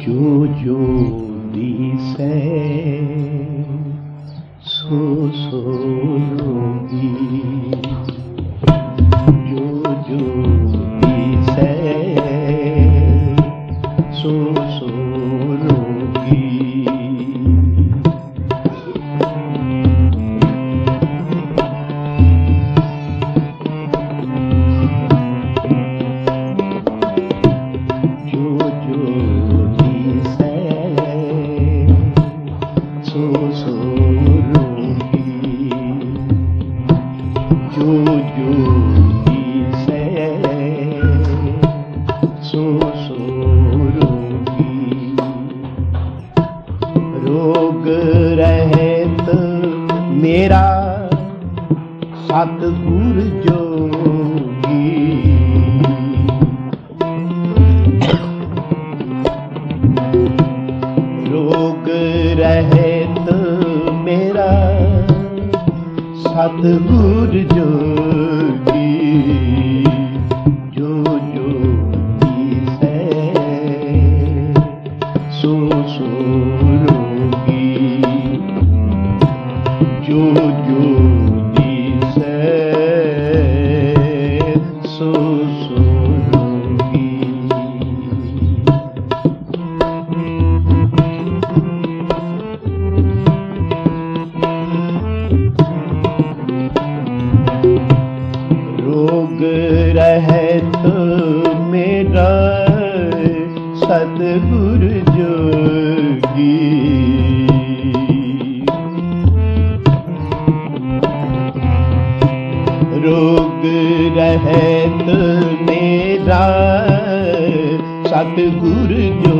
ਜੋ ਜੋ ਦਿਸੈ ਸੋ ਸੋ ਰੋਗੀ ਸਤਿਗੁਰ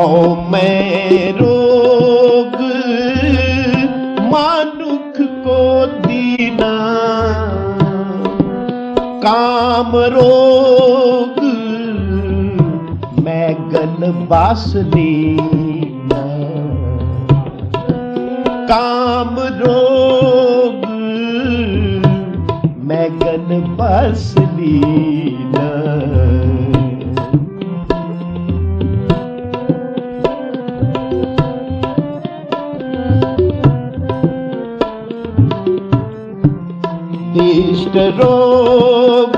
ਹਉ ਮੈਂ ਰੋਗ ਮਨੁੱਖ ਕੋ ਦੀਨਾ ਕਾਮ ਰੋਗ ਮੈਂ ਗਲ ਬਸ ਲੀਨਾ ਕਾਮ ਰੋਗ ਮੈਂ ਗਲ ਬਸ ਲੀਨਾ। ਦਿਸ਼ਟ ਰੋਗ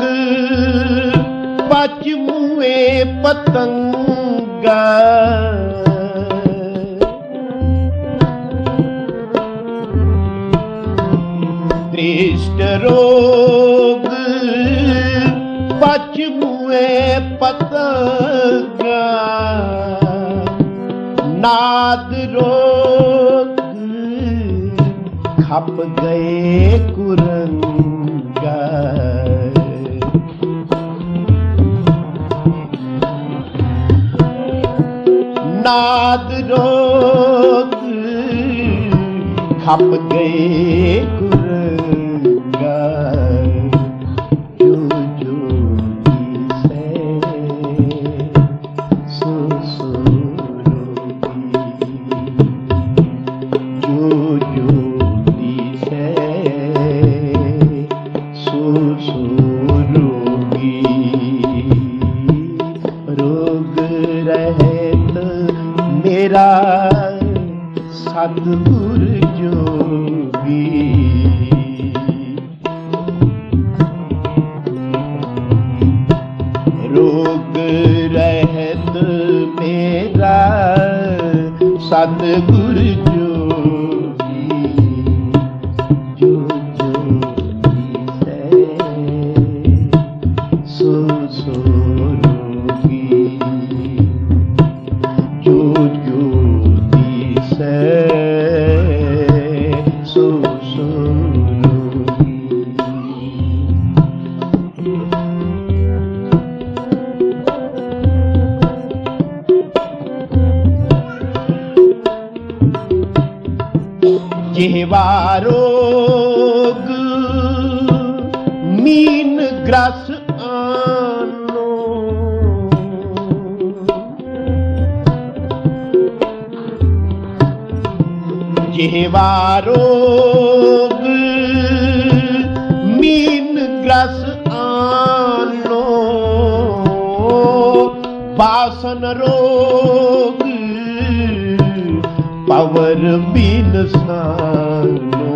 ਪਚ ਮੂਏ ਪਤੰਗਾ। ਦ੍ਰਿਸ਼ਟ ਰੋਗ ਪਚ ਮੂਏ ਪਤੰਗਾ। ਨਾਦ ਰੋਗ ਖਪ ਨਾਦ ਰੋਗ ਖਪ ਗਏ ਜੋਗੀ। ਰੋਗ ਰਹਿਤ ਮੇਰਾ ਸਤਿਗੁਰ ਜੋਗੀ। ਜੋ ਜਿਹਵਾ ਰੋਗ ਮੀਨ ਗ੍ਰਸ ਆਨੋ ਬਾਸਨ ਰੋਗ ਪਵਰ ਬਿਨ ਸਾਨੋ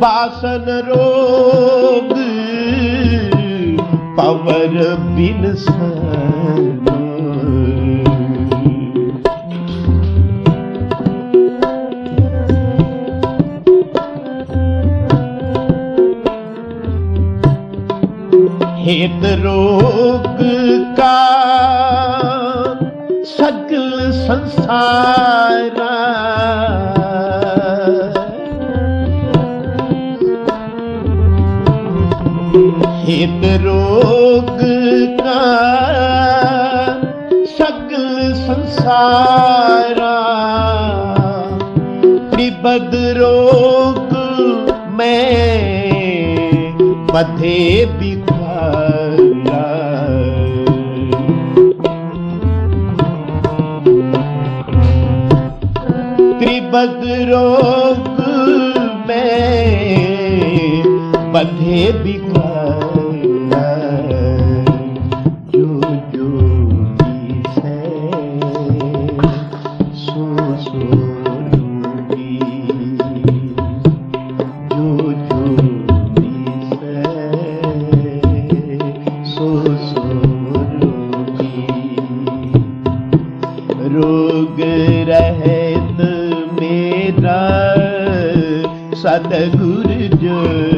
ਬਾਸਨ ਰੋਗ ਪਵਰ ਬਿਨ ਸਰਬ ਹੇਤ ਰੋਗ ਕਾ ਸਗਲ ਸੰਸਾਰਾ ਹੇਤ ਰੋਗ ਜੋਗ ਕਾ ਸਗਲ ਸੰਸਾਰਾ। ਬਿਬਦ ਰੋਗ ਮੈਂ ਮਥੇ ਬਿਖਾਰਾ। ਤ੍ਰਿਬਦ ਰੋਗ ਮੈਂ ਮਥੇ ਬਿਖਾਰਾ। सतगुर जोगी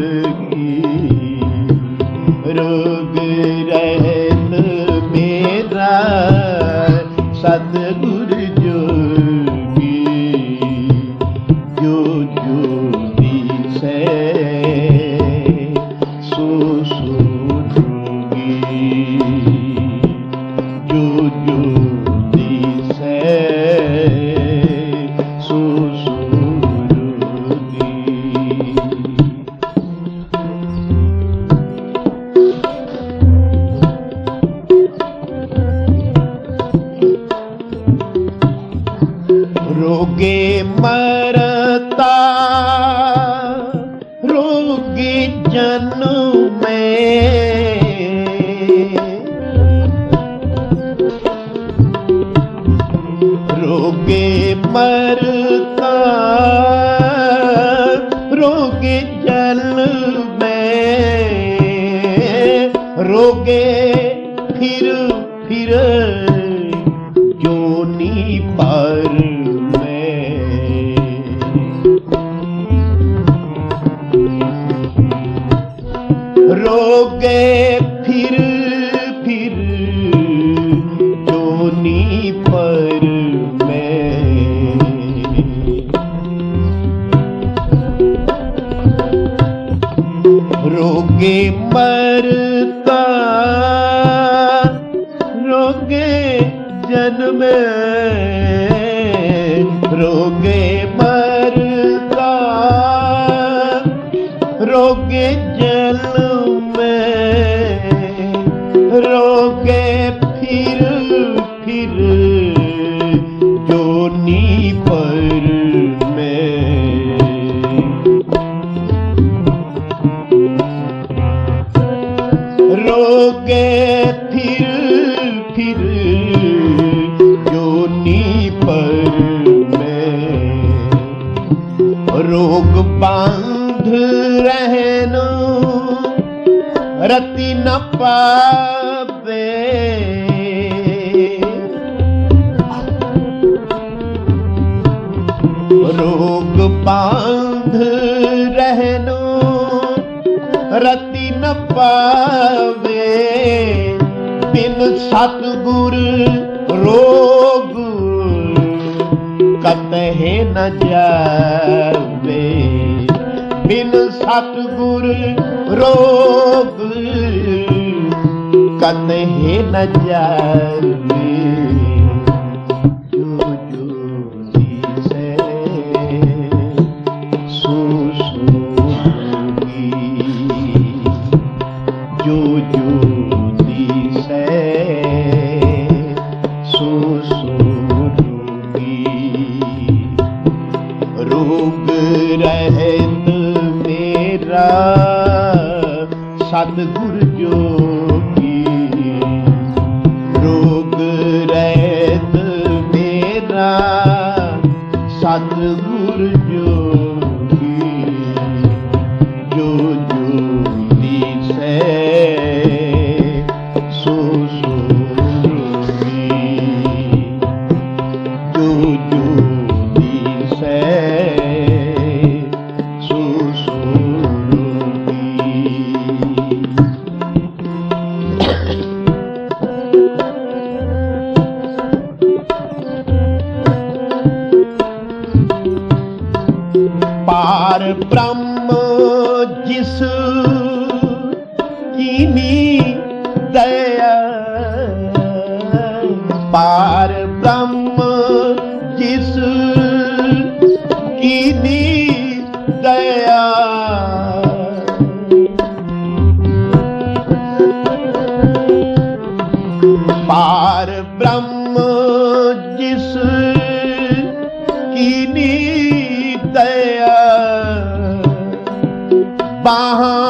ਜੋਗੀ ਜਨੂ ਮੈਂ रोगे ਪਾਵੇ। ਰੋਗ ਬਾਂਧ ਰਹਿਨੋ ਰਤੀ ਨ ਪਾਵੇ। ਬਿਨ ਸਤਗੁਰ ਰੋਗ ਕਤਹਿ ਨ ਜਾਵੇ। ਬਿਨ ਸਤਗੁਰ ਰੋਗ कन्हे न जाए you ਪਾਰ ਬ੍ਰਹਮ ਜਿਸ ਕੀਨੀ ਦਇਆ ਪਾਰ ਬ੍ਰਹਮ ਜਿਸ ਕੀਨੀ বাহা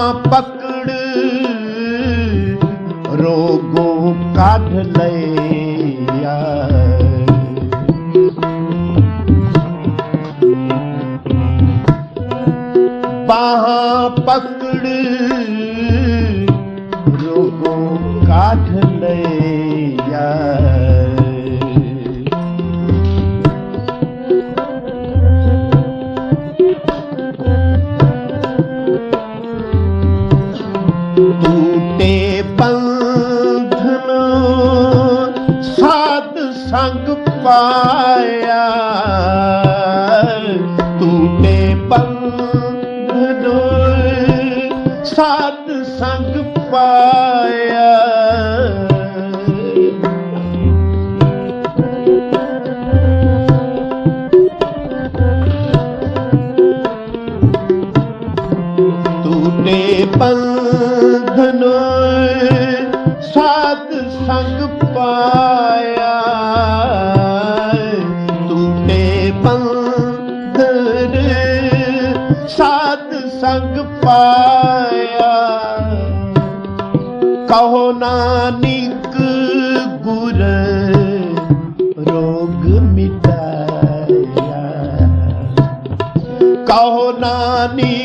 ਕੋ ਨਾਨਕ ਗੁਰ ਰੋਗ ਮਿਟਾਇਆ। ਕਹੋ ਨਾਨਕ